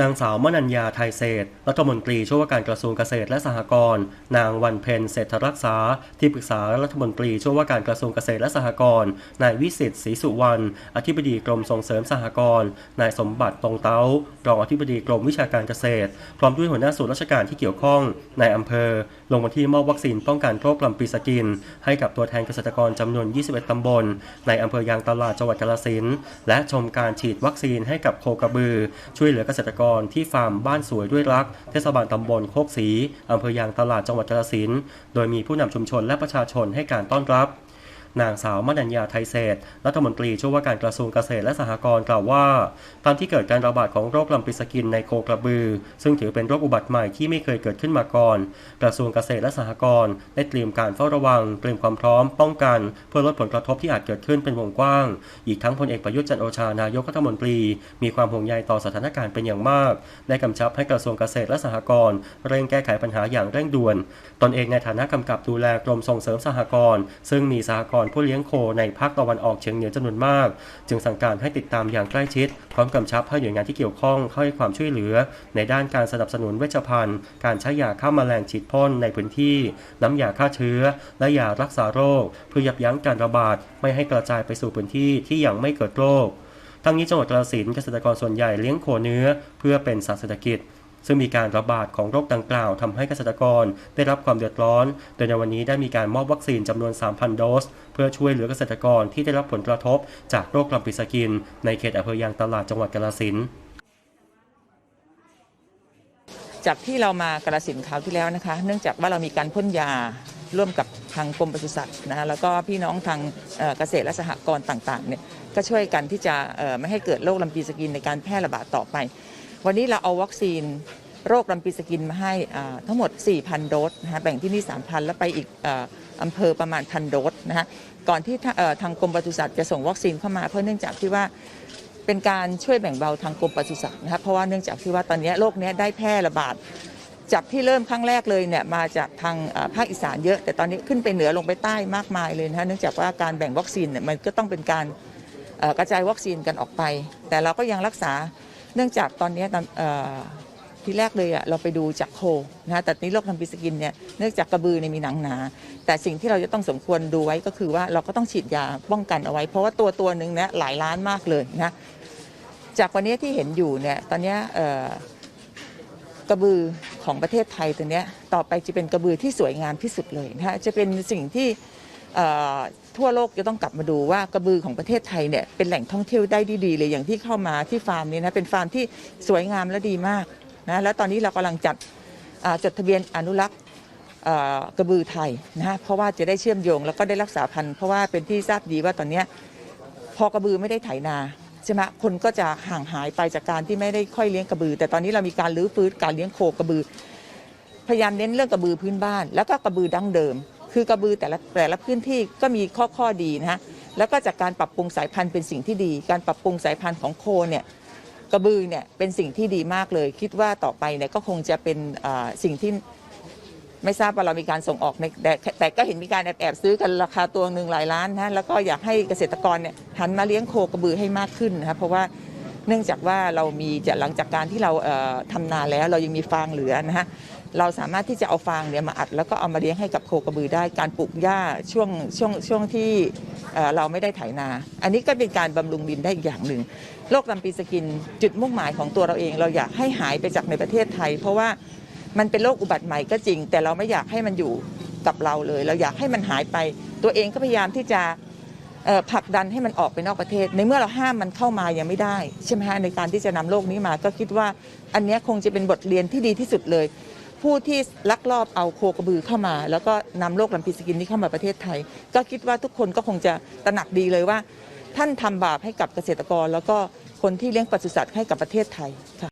นางสาวมนัญญาไทยเศรษฐรัฐมนตรีช่วยว่าการกระทรวงเกษตรและสหกรณ์นางวันเพ็ญเศรษฐรักษา ที่ปรึกษารัฐมนตรีช่วยว่าการกระทรวงเกษตรและสหกรณ์นายวิสิทธิ์ศรีสุวรรณอธิบดีกรมส่งเสริมสหกรณ์นายสมบัติตรงเต้ารองอธิบดีกรมวิชาการเกษตร พร้อมด้วยหัวหน้าส่วนราชการที่เกี่ยวข้องในอำเภอ ลงมาที่มอบวัคซีนป้องกันโรคลำปีสกิน ให้กับตัวแทนเกษตรกรจำนวน 21 ตำบล ในอำเภอยางตลาดจังหวัดกาฬสินธุ์และชมการฉีดวัคซีนให้กับโคกระบือ ช่วยเหลือเกษตรกรที่ฟาร์มบ้านสวยด้วยรัก เทศบาลตำบลโคกศรีอำเภอยางตลาดจังหวัดกาฬสินธุ์โดยมีผู้นำชุมชนและประชาชนให้การต้อนรับ นางสาวมนัญญาไทยเศรษฐรัฐมนตรีช่วยว่าการกระทรวงเกษตรและสหกรณ์กล่าวว่า ตามที่เกิดการระบาดของโรคลำปีสกินในโคกระบือ ซึ่งถือเป็นโรคอุบัติใหม่ที่ไม่เคยเกิดขึ้นมาก่อน กระทรวงเกษตรและสหกรณ์ได้เตรียมการเฝ้าระวัง เตรียมความพร้อมป้องกัน เพื่อลดผลกระทบที่อาจเกิดขึ้นเป็นวงกว้าง อีกทั้งพลเอกประยุทธ์จันโอชานายกรัฐมนตรี มีความห่วงใยต่อสถานการณ์เป็นอย่างมาก ได้กำชับให้กระทรวงเกษตรและสหกรณ์เร่งแก้ไขปัญหาอย่างเร่งด่วน ตนเองในฐานะกำกับดูแลกรมส่งเสริมสหกรณ์ซึ่งมีสหกรณ์ผู้เลี้ยงโคในภาคตะวันออกเฉียงเหนือจำนวนมาก จึงสั่งการให้ติดตามอย่างใกล้ชิด พร้อมกำชับให้หน่วยงานที่เกี่ยวข้องเข้าให้ความช่วยเหลือ ในด้านการสนับสนุนเวชภัณฑ์ การใช้ยาฆ่าแมลงฉีดพ่นในพื้นที่ น้ำยาฆ่าเชื้อ และยารักษาโรค เพื่อยับยั้งการระบาดไม่ให้กระจายไปสู่พื้นที่ที่ยังไม่เกิดโรคทั้งนี้จังหวัดกาฬสินธุ์เกษตรกรส่วนใหญ่เลี้ยงโคเนื้อ เพื่อเป็นสัตว์เศรษฐกิจ ซึ่งมีการระบาดของโรคดังกล่าวทำให้เกษตรกรได้รับความเดือดร้อน โดยในวันนี้ได้มีการมอบวัคซีนจำนวน 3,000 โดส เพื่อช่วยเหลือเกษตรกรที่ได้รับผลกระทบ จากโรคลำปีสกิน ในเขตอำเภอยางตลาดจังหวัดกาฬสินธุ์จากที่เรามากระสินคราวที่แล้วนะคะ เนื่องจากว่าเรามีการพ่นยาร่วมกับทางกรมปศุสัตว์นะคะแล้วก็พี่น้องทางเกษตรและสหกรณ์ต่างๆเนี่ยก็ช่วยกันที่จะไม่ให้เกิดโรคลำปีสกินในการแพร่ระบาดต่อไป วันนี้เราเอาวัคซีนโรคลำปีสกินมาให้ทั้งหมด 4,000 โดสนะคะแบ่งที่นี่ 3,000 แล้วไปอีกอำเภอประมาณพันโดสนะคะก่อนที่ทางกรมปศุสัตว์จะส่งวัคซีนเข้ามาเพราะเนื่องจากที่ว่าเป็นการช่วยแบ่งเบาทางกรมปศุสัตว์นะครับเพราะว่าเนื่องจากที่ว่าตอนนี้โรคเนี้ยได้แพร่ระบาดจากที่เริ่มครั้งแรกเลยเนี่ยมาจากทางภาคอีสานเยอะ แต่ตอนนี้ขึ้นไปเหนือลงไปใต้มากมายเลยนะเนื่องจากว่าการแบ่งวัคซีนเนี่ยมันก็ต้องเป็นการกระจายวัคซีนกันออกไป แต่เราก็ยังรักษา เนื่องจากตอนนี้ที่แรกเลยอะเราไปดูจากโคนะฮะแต่นี้โรคทำปีสกินเนี่ยเนื่องจากกระบือเนี่ยมีหนังหนา แต่สิ่งที่เราจะต้องสมควรดูไว้ก็คือว่าเราก็ต้องฉีดยาป้องกันเอาไว้ เพราะว่าตัวตัวหนึ่งเนี่ยหลายล้านมากเลยนะจากวันนี้ที่เห็นอยู่เนี่ยตอนนี้กระบือของประเทศไทยตัวเนี้ยต่อไปจะเป็นกระบือที่สวยงามที่สุดเลยนะฮะจะเป็นสิ่งที่ ทั่วโลกจะต้องกลับมาดูว่ากระบือของประเทศไทยเนี่ยเป็นแหล่งท่องเที่ยวได้ดีๆเลยอย่างที่เข้ามาที่ฟาร์มนี้นะเป็นฟาร์มที่สวยงามและดีมากนะแล้วตอนนี้เรากำลังจัดจดทะเบียนอนุรักษ์กระบือไทยนะฮะเพราะว่าจะได้เชื่อมโยงแล้วก็ได้รักษาพันธุ์เพราะว่าเป็นที่ทราบดีว่าตอนนี้พอกระบือไม่ได้ไถนาใช่ไหมคนก็จะห่างหายไปจากการที่ไม่ได้ค่อยเลี้ยงกระบือ แต่ตอนนี้เรามีการรื้อฟื้นการเลี้ยงโคกระบือ พยายามเน้นเรื่องกระบือพื้นบ้าน แล้วก็กระบือดั้งเดิม คือกระบือแต่ละแต่ละพื้นที่ก็มีข้อข้อดีนะฮะแล้วก็จากการปรับปรุงสายพันธุ์เป็นสิ่งที่ดี การปรับปรุงสายพันธุ์ของโคเนี่ยกระบือเนี่ยเป็นสิ่งที่ดีมากเลย คิดว่าต่อไปเนี่ยก็คงจะเป็นอ่าสิ่งที่ไม่ทราบว่าเรามีการส่งออกในแต่แต่ก็เห็นมีการแอบแอบซื้อกันราคาตัวหนึ่งหลายล้านนะแล้วก็อยากให้เกษตรกรเนี่ยหันมาเลี้ยงโคกระบือให้มากขึ้นนะครับเพราะว่า เนื่องจากว่าเรามีจะหลังจากการที่เราเอ่อทำนาแล้วเรายังมีฟางเหลือนะฮะเราสามารถที่จะเอาฟางเนี่ยมาอัด แล้วก็เอามาเลี้ยงให้กับโคกระบือได้การปลูกหญ้าช่วงช่วงช่วงที่เราไม่ได้ไถนา อันนี้ก็เป็นการบำรุงดินได้อีกอย่างหนึ่งโรคลำปีสกินจุดมุ่งหมายของตัวเราเอง เราอยากให้หายไปจากในประเทศไทย เพราะว่ามันเป็นโรคอุบัติใหม่ก็จริง แต่เราไม่อยากให้มันอยู่กับเราเลย เราอยากให้มันหายไป ตัวเองก็พยายามที่จะ ผลักดันให้มันออกไปนอกประเทศ ในเมื่อเราห้ามมันเข้ามายังไม่ได้ใช่ไหมฮะในการที่จะนำโรคนี้มาก็คิดว่าอันนี้คงจะเป็นบทเรียนที่ดีที่สุดเลย ผู้ที่ลักลอบเอาโคกระบือเข้ามา แล้วก็นำโรคลำปีสกินนี้เข้ามาประเทศไทย ก็คิดว่าทุกคนก็คงจะตระหนักดีเลยว่า ท่านทำบาปให้กับเกษตรกร แล้วก็คนที่เลี้ยงปศุสัตว์ให้กับประเทศไทยค่ะ